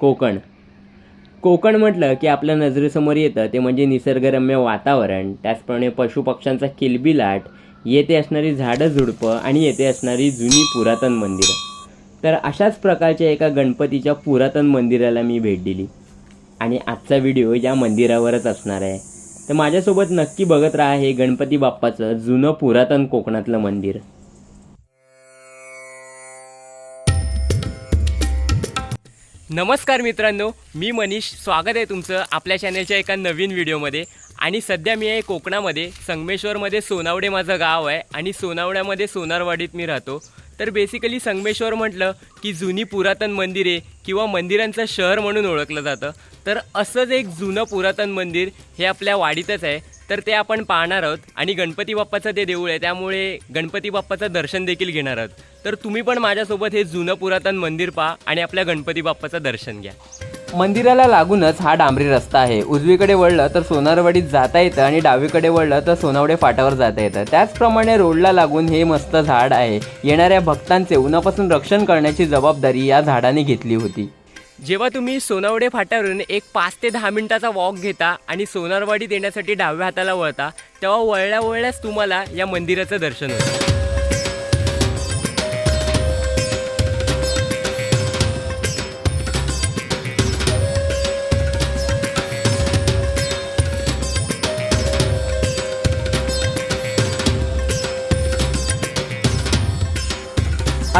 कोकण. कोकण म्हटलं की आपल्या नजरेसमोर येतं ते म्हणजे निसर्गरम्य वातावरण. त्याचप्रमाणे पशुपक्ष्यांचा किलबिलाट येथे असणारी झाडं झुडपं आणि येथे असणारी जुनी पुरातन मंदिरं. तर अशाच प्रकारच्या एका गणपतीच्या पुरातन मंदिराला मी भेट दिली. आणि आजचा व्हिडिओ या मंदिरावरच असणार आहे. तर माझ्यासोबत नक्की बघत राहा हे गणपती बाप्पाचं जुनं पुरातन कोकणातलं मंदिर. नमस्कार मित्रांनो मी मनीष. स्वागत आहे तुमचं आपल्या चॅनलच्या एका नवीन व्हिडिओमध्ये. आणि सध्या मी आहे कोकणामध्ये संगमेश्वरमध्ये सोनावडे माझं गाव आहे. आणि सोनावड्यामध्ये सोनारवाडीत मी राहतो. तर बेसिकली संगमेश्वर म्हटलं की जुनी पुरातन मंदिरे किंवा मंदिरांचं शहर म्हणून ओळखलं जातं. तर असंच एक जुनं पुरातन मंदिर हे आपल्या वाडीतच आहे. तर ते आपण पाहणार आहोत. आणि गणपती बाप्पाचं ते देऊळ आहे त्यामुळे गणपती बाप्पाचं दर्शन देखील घेणार आहोत. तर तुम्ही पण माझ्यासोबत हे जुनं पुरातन मंदिर पहा आणि आपल्या गणपती बाप्पाचं दर्शन घ्या. मंदिराला लागूनच हा डांबरी रस्ता आहे. उजवीकडे वळलं तर सोनारवाडीत जाता येतं आणि डावीकडे वळलं तर सोनावडे फाटावर जाता येतं. त्याचप्रमाणे रोडला लागून हे मस्त झाड आहे. येणाऱ्या भक्तांचे उन्हापासून रक्षण करण्याची जबाबदारी या झाडाने घेतली होती. जेव्हा तुम्ही सोनावडे फाट्यावरून एक पाच ते दहा मिनिटाचा वॉक घेता आणि सोनारवाडीत येण्यासाठी डाव्या हाताला वळता तेव्हा वळल्या वळल्याच तुम्हाला या मंदिराचं दर्शन होतं.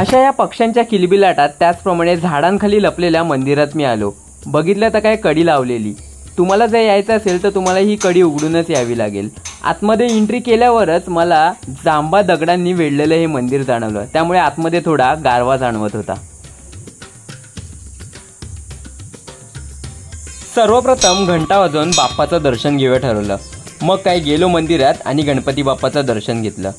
अशा या पक्ष्यांच्या किलबिलाटात त्याचप्रमाणे झाडांखाली लपलेल्या मंदिरात मी आलो. बघितलं तर काय कडी लावलेली. तुम्हाला जर यायचं असेल तर तुम्हाला ही कडी उघडूनच यावी लागेल. आतमध्ये एंट्री केल्यावरच मला जांबा दगडांनी वेढलेलं हे मंदिर जाणवलं. त्यामुळे आतमध्ये थोडा गारवा जाणवत होता. सर्वप्रथम घंटा वाजवून बाप्पाचं दर्शन घेऊया ठरवलं. मग काय गेलो मंदिरात आणि गणपती बाप्पाचं दर्शन घेतलं.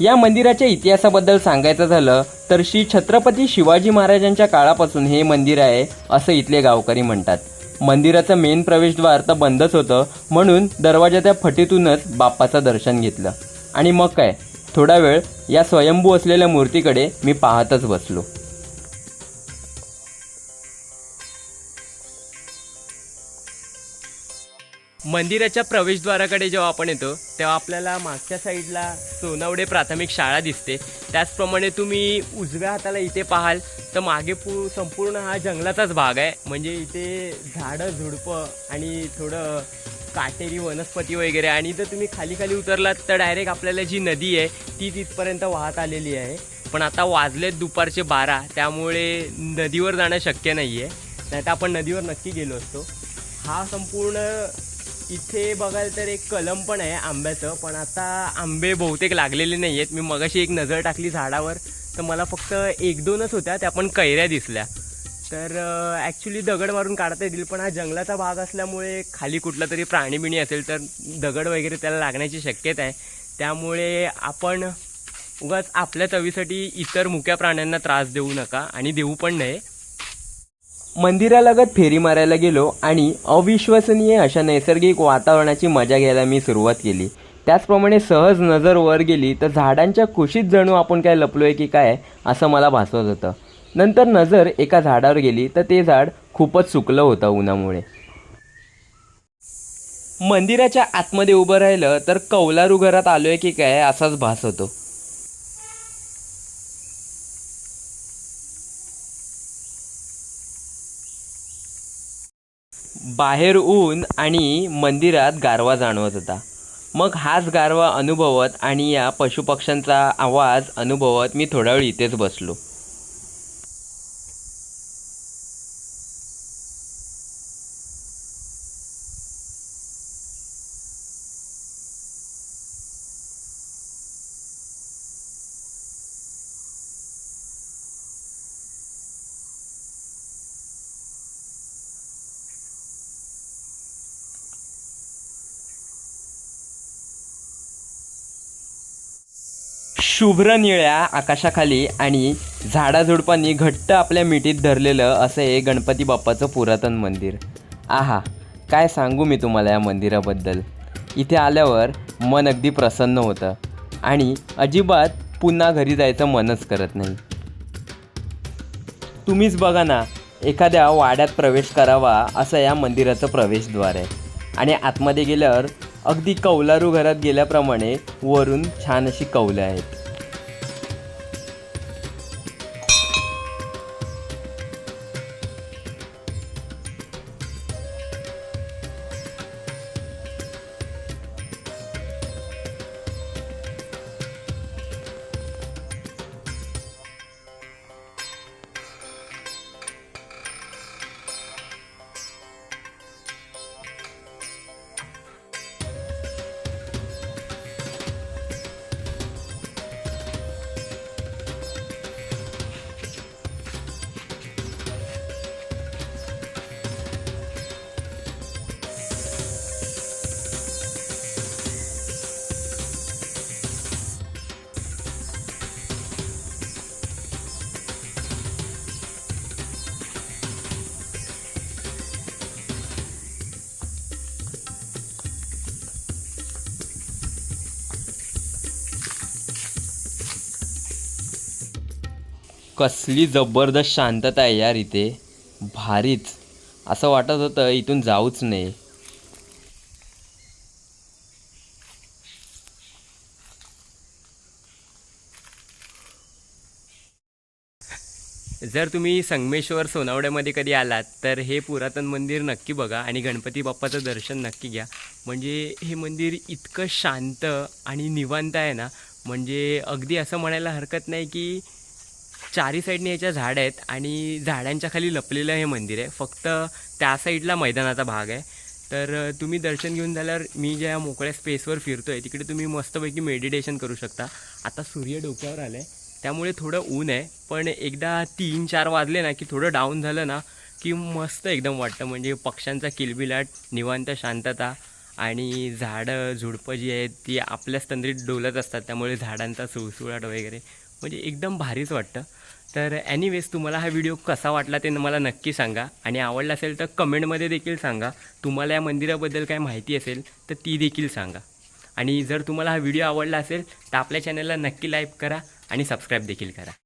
या मंदिराच्या इतिहासाबद्दल सांगायचं झालं तर श्री छत्रपती शिवाजी महाराजांच्या काळापासून हे मंदिर आहे असं इथले गावकरी म्हणतात. मंदिराचं मेन प्रवेशद्वार तर बंदच होतं म्हणून दरवाजाच्या फटीतूनच बाप्पाचं दर्शन घेतलं. आणि मग काय? थोडा वेळ या स्वयंभू असलेल्या मूर्तीकडे मी पाहतच बसलो. मंदिराच्या प्रवेशद्वाराकडे जेव्हा आपण येतो तेव्हा आपल्याला मागच्या साईडला सोनावडे प्राथमिक शाळा दिसते. त्याचप्रमाणे तुम्ही उजव्या हाताला इथे पाहाल तर मागे पू संपूर्ण हा जंगलाचाच भाग आहे. म्हणजे इथे झाडं झुडपं आणि थोडं काटेरी वनस्पती वगैरे. आणि जर तुम्ही खाली खाली उतरलात तर डायरेक्ट आपल्याला जी नदी आहे ती तिथपर्यंत वाहत आलेली आहे. पण आता वाजलेत दुपारचे बारा त्यामुळे नदीवर जाणं शक्य नाही आहे नाही तर आपण नदीवर नक्की गेलो असतो. हा संपूर्ण इथे बघाल तर एक कलम पण आहे आंब्याचं पण आता आंबे बहुतेक लागलेले नाही आहेत मी मगाशी एक नजर टाकली झाडावर तर मला फक्त एक दोनच होत्या त्या पण कैऱ्या दिसल्या. तर ॲक्च्युली दगड मारून काढता येतील पण हा जंगलाचा भाग असल्यामुळे खाली कुठला तरी प्राणी बिणी असेल तर दगड वगैरे त्याला लागण्याची शक्यता आहे. त्यामुळे आपण उगाच आपल्या चवीसाठी इतर मुक्या प्राण्यांना त्रास देऊ नका आणि देऊ पण नाही मंदिरालगत फेरी मारायला गेलो आणि अविश्वसनीय अशा नैसर्गिक वातावरणाची मजा घ्यायला मी सुरुवात केली. त्याचप्रमाणे सहज नजर वर गेली तर झाडांच्या कुशीत जणू आपण काय लपलोय की काय असं मला भासवत होतं. नंतर नजर एका झाडावर गेली तर ते झाड खूपच सुकलं होतं उन्हामुळे. मंदिराच्या आतमध्ये उभं राहिलं तर कौलारू घरात आलोय की काय असाच भास होतो. बाहेर ऊन आणि मंदिरात गारवा जाणवत होता. मग हाच गारवा अनुभवत आणि या पशुपक्ष्यांचा आवाज अनुभवत मी थोडा वेळ इथेच बसलो. शुभ्र निळ्या आकाशाखाली आणि झाडाझुडपांनी घट्ट आपल्या मिठीत धरलेलं असं हे गणपती बाप्पाचं पुरातन मंदिर. आहा काय सांगू मी तुम्हाला या मंदिराबद्दल? इथे आल्यावर मन अगदी प्रसन्न होतं आणि अजिबात पुन्हा घरी जायचं मनच करत नाही. तुम्हीच बघा ना एखाद्या वाड्यात प्रवेश करावा असं या मंदिराचं प्रवेशद्वार आहे. आणि आतमध्ये गेल्यावर अगदी कौलारू घरात गेल्याप्रमाणे वरून छान अशी कौलं आहेत. कसली जबरदस्त शांतता आहे यार इथे. भारीच. असं वाटत होतं इथून जाऊच नाही. जर तुम्ही संगमेश्वर सोनावड्यामध्ये कधी आलात तर हे पुरातन मंदिर नक्की बघा आणि गणपती बाप्पाचं दर्शन नक्की घ्या. म्हणजे हे मंदिर इतकं शांत आणि निवांत आहे ना म्हणजे अगदी असं म्हणायला हरकत नाही की चारी साईडने याच्या झाड आहेत आणि झाडांच्या खाली लपलेलं हे मंदिर आहे. फक्त त्या साईडला मैदानाचा भाग आहे. तर तुम्ही दर्शन घेऊन झाल्यावर मी ज्या मोकळ्या स्पेसवर फिरतो आहे तिकडे तुम्ही मस्तपैकी मेडिटेशन करू शकता. आता सूर्य डोक्यावर आलं आहे त्यामुळे थोडं ऊन आहे. पण एकदा तीन चार वाजले ना की थोडं डाऊन झालं ना की मस्त एकदम वाटतं. म्हणजे पक्ष्यांचा किलबिलाट निवांत शांतता आणि झाडं झुडपं जी आहेत ती आपल्याच तंद्रीत डोलत असतात. त्यामुळे झाडांचा सुळसुळाट वगैरे म्हणजे एकदम भारीच वाटतं. तर ॲनिवेज तुम्हाला हा व्हिडिओ कसा वाटला ते मला नक्की सांगा. आणि आवडला असेल तर कमेंटमध्ये देखील सांगा. तुम्हाला या मंदिराबद्दल काय माहिती असेल तर ती देखील सांगा. आणि जर तुम्हाला हा व्हिडिओ आवडला असेल तर आपल्या चॅनलला नक्की लाईक करा आणि सबस्क्राईब देखील करा.